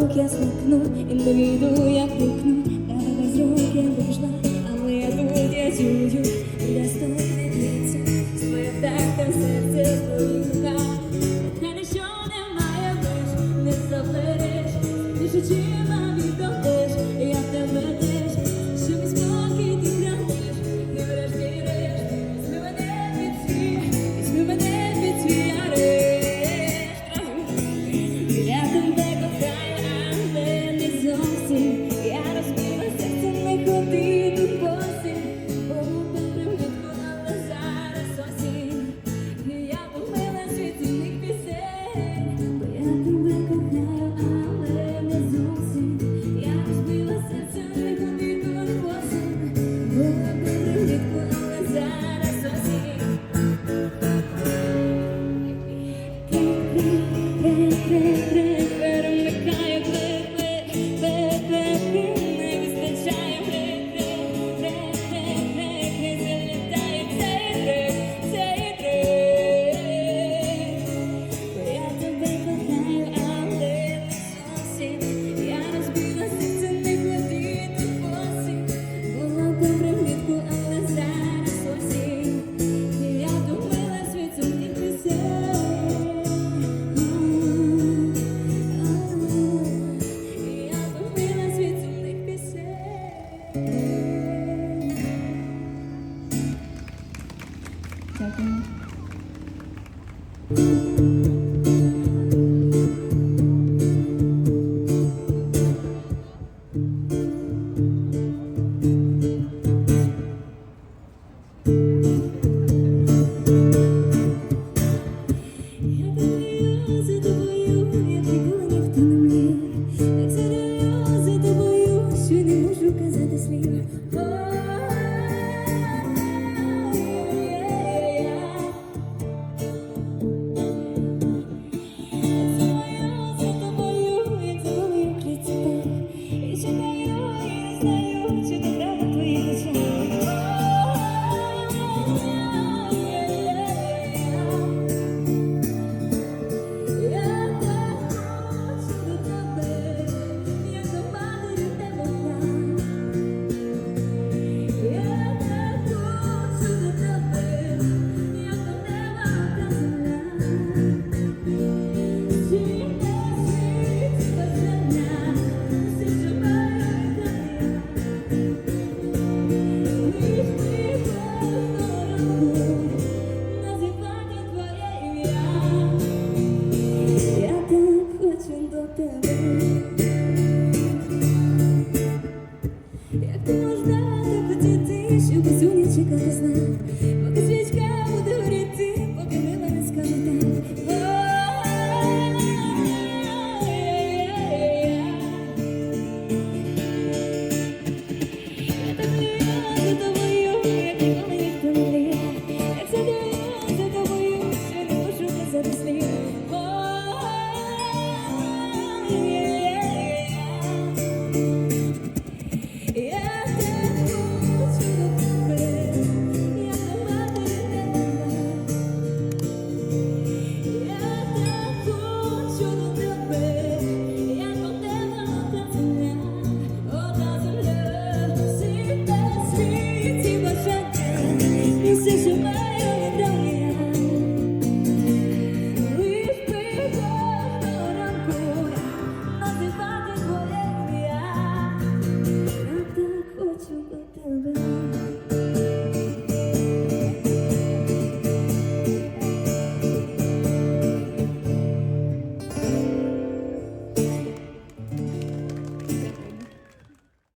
звук я зникну і не війду, як вікну, та без рук я вийшла, але я тут я чую, де стопне дивиться, з твоїх вдахом серце твоїх руках, та нічого немає, виш, не забереш, більше чим made